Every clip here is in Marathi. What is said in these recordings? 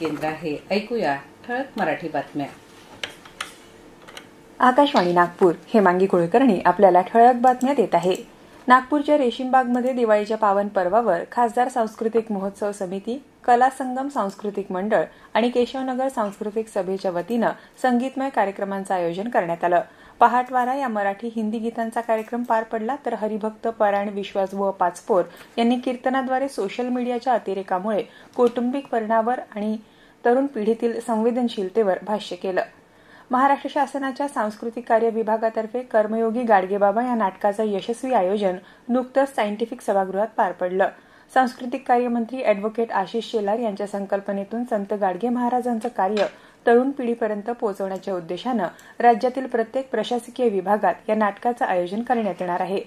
केंद्र आहे. ऐकूया ठळक मराठी बातम्या. आकाशवाणी नागपूर हेमांगी कुलकर्णी आपल्याला ठळक बातम्या देत आहे. नागपूरच्या रेशीमबागमध्ये दिवाळीच्या पावन पर्वावर खासदार सांस्कृतिक महोत्सव समिती कला संगम सांस्कृतिक मंडळ आणि केशवनगर सांस्कृतिक सभेच्या वतीनं संगीतमय कार्यक्रमांचं आयोजन करण्यात आलं. पहाटवारा या मराठी हिंदी गीतांचा कार्यक्रम पार पडला तर हरिभक्त परायण विश्वास व पाचपोर यांनी कीर्तनाद्वारे सोशल मीडियाच्या अतिरेकामुळे कौटुंबिक परिणावर आणि तरुण पिढीतील संवेदनशीलतेवर भाष्य केलं. महाराष्ट्र शासनाच्या सांस्कृतिक कार्य विभागातर्फे कर्मयोगी गाडगेबाबा या नाटकाचं यशस्वी आयोजन नुकतंच सायंटिफिक सभागृहात पार पडलं. सांस्कृतिक कार्यमंत्री अॅडव्होकेट आशिष शेलार यांच्या संकल्पनेतून संत गाडगे महाराजांचं कार्य तरुण पिढीपर्यंत पोहोचवण्याच्या उद्देशानं राज्यातील प्रत्येक प्रशासकीय विभागात या नाटकाचं आयोजन करण्यात येणार आहे.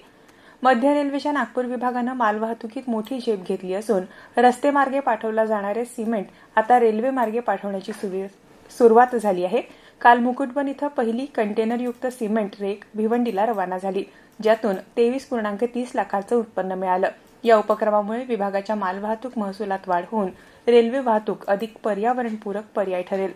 मध्य रेल्वेच्या नागपूर विभागानं मालवाहतुकीत मोठी झेप घेतली असून रस्ते मार्गे पाठवला जाणारे सिमेंट आता रेल्वे मार्गे पाठवण्याची सुवि- सुरुवात झाली आहे. काल मुकुटबन इथं पहिली कंटेनरयुक्त सिमेंट रेक भिवंडीला रवाना झाली ज्यातून तेवीस पूर्णांक तीस लाखाचं उत्पन्न मिळालं. या उपक्रमामुळे विभागाच्या मालवाहतूक महसुलात वाढ होऊन रेल्वे वाहतूक अधिक पर्यावरणपूरक पर्याय ठरेल.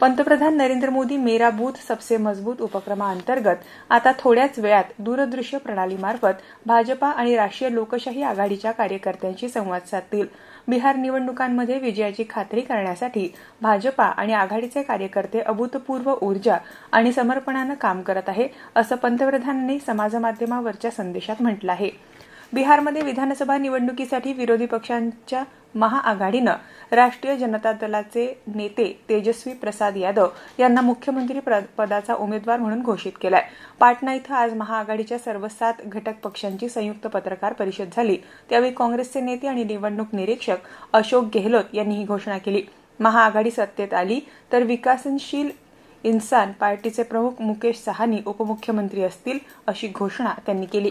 पंतप्रधान नरेंद्र मोदी मेरा बूथ सबसे मजबूत उपक्रमाअंतर्गत आता थोड्याच वेळात दूरदृश्य प्रणालीमार्फत भाजपा आणि राष्ट्रीय लोकशाही आघाडीच्या कार्यकर्त्यांशी संवाद साधतील. बिहार निवडणुकांमध्ये विजयाची खात्री करण्यासाठी भाजपा आणि आघाडीचे कार्यकर्ते अभूतपूर्व ऊर्जा आणि समर्पणानं काम करत आहे असं पंतप्रधानांनी समाजमाध्यमावरच्या संदेशात म्हटलं आहे. बिहारमध्ये विधानसभा निवडणुकीसाठी विरोधी पक्षांच्या महाआघाडीनं राष्ट्रीय जनता दलाचे नेते तेजस्वी प्रसाद यादव यांना मुख्यमंत्री पदाचा उमेदवार म्हणून घोषित केलाय. पाटणा इथं आज महाआघाडीच्या सर्व सात घटक पक्षांची संयुक्त पत्रकार परिषद झाली. त्यावेळी काँग्रेसचे नेते आणि निवडणूक निरीक्षक अशोक गेहलोत यांनी ही घोषणा केली. महाआघाडी सत्तेत आली तर विकासनशील इन्सान पार्टीचे प्रमुख मुकेश सहानी उपमुख्यमंत्री असतील अशी घोषणा त्यांनी केली.